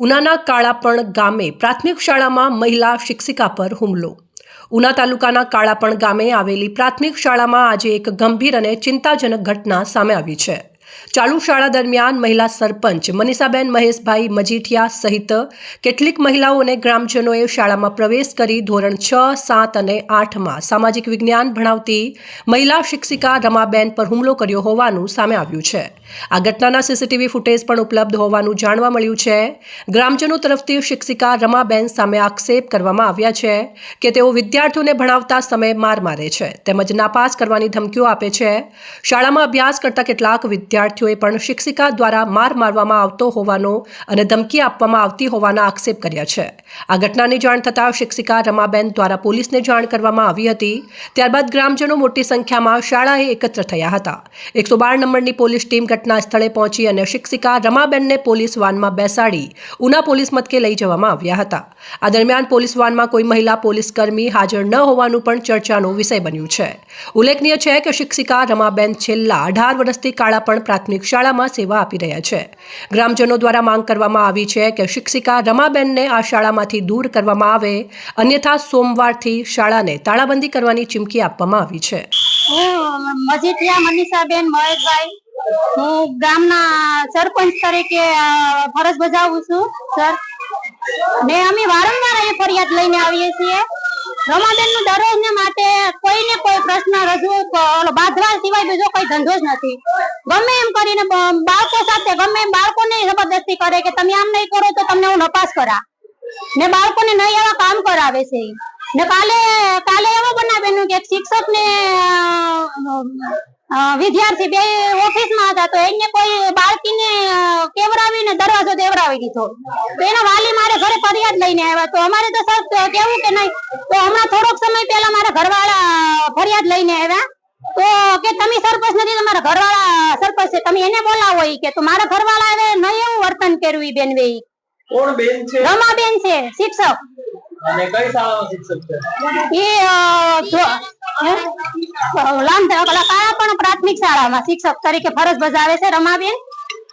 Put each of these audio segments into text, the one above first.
ઉનાના કાળાપણ ગામે પ્રાથમિક શાળામાં મહિલા શિક્ષિકા પર હુમલો. ઉના તાલુકાના કાળાપણ ગામે આવેલી પ્રાથમિક શાળામાં આજે એક ગંભીર અને ચિંતાજનક ઘટના સામે આવી છે. ચાલુ શાળા દરમિયાન મહિલા સરપંચ મનીષાબેન મહેશભાઈ મજીઠિયા સહિત કેટલીક મહિલાઓ અને ગ્રામજનોએ શાળામાં પ્રવેશ કરી ધોરણ છ, સાત અને આઠમાં સામાજિક વિજ્ઞાન ભણાવતી મહિલા શિક્ષિકા રમાબેન પર હુમલો કર્યો હોવાનું સામે આવ્યું છે. આ ઘટનાના સીસીટીવી ફૂટેજ પણ ઉપલબ્ધ હોવાનું જાણવા મળ્યું છે. ગ્રામજનો તરફથી શિક્ષિકા રમાબેન સામે આક્ષેપ કરવામાં આવ્યા છે કે તેઓ વિદ્યાર્થીઓને ભણાવતા સમયે માર મારે છે તેમજ નાપાસ કરવાની ધમકીઓ આપે છે. શાળામાં અભ્યાસ કરતા કેટલાક વિદ્યાર્થીઓએ પણ શિક્ષિકા દ્વારા માર મારવામાં આવતો હોવાનો અને ધમકી આપવામાં આવતી હોવાના આક્ષેપ કર્યા છે. આ ઘટનાની જાણ થતાં શિક્ષિકા રમાબેન દ્વારા પોલીસને જાણ કરવામાં આવી હતી. ત્યારબાદ ગ્રામજનો મોટી સંખ્યામાં શાળાએ એકત્ર થયા હતા. એકસો બાર નંબરની પોલીસ ટીમ ઘટના સ્થળે પહોંચી અને શિક્ષિકા રમાબેનને પોલીસ વાનમાં બેસાડી ઉના પોલીસ મથકે લઈ જવામાં આવ્યા હતા. આ દરમિયાન પોલીસ વાનમાં કોઈ મહિલા પોલીસ હાજર ન હોવાનું પણ ચર્ચાનો વિષય બન્યું છે. ઉલ્લેખનીય છે કે શિક્ષિકા રમાબેન છેલ્લા અઢાર વર્ષથી કાળાપણ પ્રાથમિક શાળામાં સેવા આપી રહ્યા છે. ગ્રામજનો દ્વારા માંગ કરવામાં આવી છે કે શિક્ષિકા રમાબેનને આ શાળામાંથી દૂર કરવામાં આવે, અન્યથા સોમવારથી શાળાને તાળાબંધી કરવાની ચીમકી આપવામાં આવી છે. મજીઠિયા મનીષાબેન મહેશભાઈ હું ગામના સરપંચ તરીકે ફરજ બજાવું છું, સર. ને અમે વારંવાર અહીં ફરિયાદ લઈને આવીએ છીએ. રમાબેનનું દરરોજ માટે કોઈને કોઈ પ્રશ્ન રજૂ બાંધવા સિવાય બીજો કોઈ ધંધો જ નથી. ગમે એમ કરીને બાળકો સાથે ગમે એમ બાળકોને જબરદસ્તી કરે કે તમે આમ નહીં કરો તો તમને હું નપાસ કરા. ને બાળકોને નહીં એવા કામ કરાવે છે. ને કાલે કાલે એવો બનાવેલું કે શિક્ષક ને વિદ્યાર્થી બે ઓફિસમાં હતા તો એને કોઈ બાળકીને કેવડાવીને દરવાજો દેવડાવી દીધો. તો એના વાલી મારે ઘરે ફરિયાદ લઈને આવ્યા. તો અમારે તો સર કેવું કે નહીં તો હમણાં થોડોક સમય પહેલા મારા ઘરવાળા ફરિયાદ લઈને આવ્યા. તો કે તમે સરપંચ નથી તમારા ઘરવાળા સરપંચ છે તમે એને બોલાવો કે. તો મારા ઘરવાળા એ નહીં એવું વર્તન કર્યું ઈ બેન ઈ કોણ બેન છે? રમાબેન છે શિક્ષક. અને કઈ શાળાનો શિક્ષક છે? એ અ, જો- પણ પ્રાથમિક શાળામાં? શિક્ષક તરીકે ફરજ બજાવે છે રમાબેન?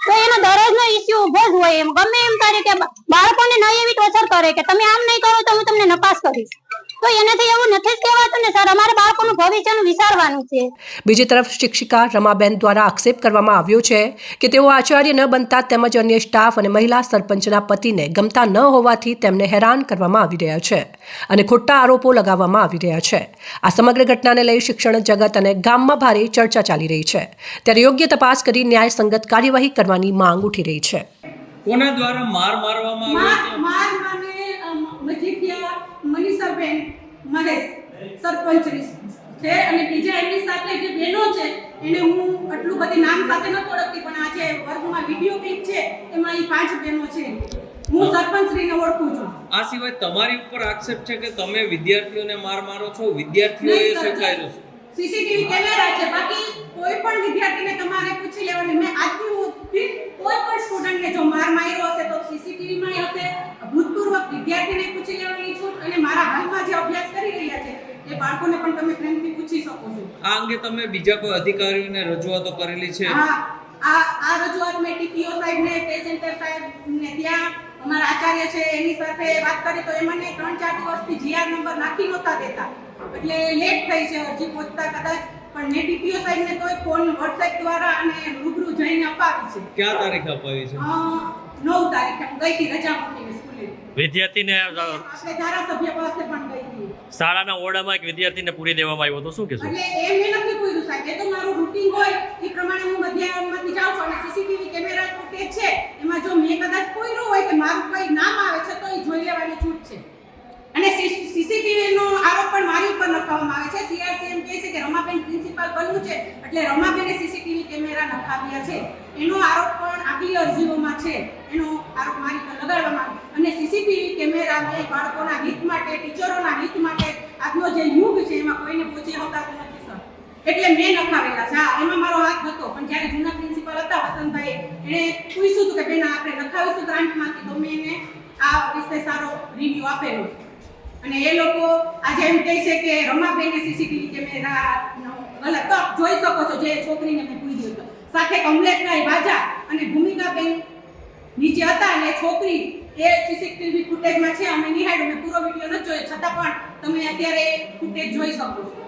તો એનો દરરોજનો ઇસ્યુ ઊભો જ હોય એમ. ગમે એમ તરીકે બા- બાળકોને નહીં એવી ટોચર કરે કે તમે આમ નહીં કરો તો હું તમને નપાસ કરીશ. તો એનાથી એવું નથી જ કહેવાતું ને સર અમારે બાળકોનું ભવિષ્યનું વિચારવાનું છે. બીજી તરફ શિક્ષિકા રમાબેન દ્વારા આક્ષેપ કરવામાં આવ્યો છે કે તેઓ આચાર્ય ન બનતા તેમજ અન્ય સ્ટાફ અને મહિલા સરપંચના પતિને ગમતા ન હોવાથી તેમને હેરાન કરવામાં આવી રહ્યા છે અને ખોટા આરોપો લગાવવામાં આવી રહ્યા છે. આ સમગ્ર ઘટનાને લઈ શિક્ષણ જગત અને ગામમાં ભારે ચર્ચા ચાલી રહી છે. ત્યારે યોગ્ય તપાસ કરી ન્યાયસંગત કાર્યવાહી કરવાની માંગ ઉઠી રહી છે. કોના દ્વારા માર મારવામાં આવ્યો માર હતો? માર મને મજીઠિયા મનીષાબેન મહેશ સરપંચ છે અને બીજા એમની સાથે જે બહેનો છે એને હું આટલું બધી નામ સાથે નથી ઓળખતી પણ આજે વર્ગમાં વીડિયો ક્લિપ છે એમાં એ પાંચ બહેનો છે. હું સરપંચશ્રીને ઓળખું છું. આ સિવાય તમારી ઉપર આક્ષેપ છે કે તમે વિદ્યાર્થીઓને માર મારો છો? વિદ્યાર્થીઓએ સ્વીકાર્યું છે? સીસીટીવી કેમેરા છે. બાકી કોઈ પણ વિદ્યાર્થીને તમારે પૂછી લેવાની. મેં આજની સુધી કોઈ પણ સ્ટુડન્ટને જો માર માર્યો હશે તો સીસીટીવી માં હશે ભૂતપૂર્વ વિદ્યાર્થીને પૂછી લેવાની છૂટ અને મારા હાલમાં જે અભ્યાસ કરી રહ્યા છે એ પણ પૂછી શકો છો. આ અંગે તમે બીજા કોઈ અધિકારીઓને રજૂઆતો કરેલી છે? હા આ આ રજૂઆત મેં ટીપીઓ સાહેબ ને પેસેન્ટર સાહેબ ને ત્યાં અમારા આચાર્ય છે એની સાથે વાત કરી તો એ મને ત્રણ ચાર દિવસથી જીઆર નંબર નાખી નહોતા દેતા. એટલે લેટ થઈ છે અરજી પહોંચતા કદાચ. પણ મેં ટીપીઓ સાહેબ ને તો ફોન વોટ્સએપ દ્વારા અને રૂબરૂ જઈને અપાવી છે. ક્યાં તારીખ અપાવી છે? નવ તારીખે. હું ગઈ હતી રજા મૂકીને સ્કૂલે. વિદ્યાર્થીને ધારાસભ્ય પાસે પણ ગઈ હતી. શાળાના ઓરડામાં એક વિદ્યાર્થીને પૂરી દેવામાં આવ્યો તો શું કહેશો? એટલે એ મેં નથી પૂર્યું સાહેબ એ તો મારું રૂટિન હોય, એ પ્રમાણે હું મધ્યાહનમાંથી જાઉં છું. અને સીસીટીવી કેમેરા ફૂટેજ છે, એમાં જો મેં કદાચ પૂર્યું હોય કે મારું કંઈ નામ આવે છે તો એ જોઈ લેવાની છૂટ છે અને સીસીટીવી નો આરોપ પણ મારી ઉપર નખાવવામાં આવે છે. સીઆરસીએમ કહે છે કે રમાબેન પ્રિન્સિપાલ બનવું છે એટલે રમાબેને સીસીટીવી કેમેરા નખાવ્યા છે. એનો આરોપ પણ આગલી અરજીઓમાં છે. એનો આરોપ મારી પર લગાડવામાં આવે અને સીસીટીવી કેમેરા મેં બાળકોના હિત માટે, ટીચરોના હિત માટે આજનો જે યુગ છે, એમાં કોઈને પહોંચી સર. એટલે મેં નખાવેલા છે. એમાં મારો હાથ હતો, પણ જ્યારે જૂના પ્રિન્સિપલ હતા, વસંતભાઈ, એણે પૂછ્યું હતું કે બેન આપણે નખાવીશું ગ્રાન્ટમાંથી તો મેં એને આ વિશે સારો રિવ્યુ આપેલો છે. અને એ લોકો આજે એમ કહે છે કે રમાબેને સીસીટીવી કેમેરા ગલત તો જોઈ શકો છો જે છોકરીને મેં પૂછ્યું હતું. સાથે કમલેશભાઈ વાજા અને ભૂમિકાબેન નીચે હતા અને છોકરી એ સીસીટીવી ફૂટેજમાં છે. અમે નિહાળ્યું. મેં પૂરો વીડિયો ન જોયો. છતાં પણ તમે અત્યારે ફૂટેજ જોઈ શકો છો.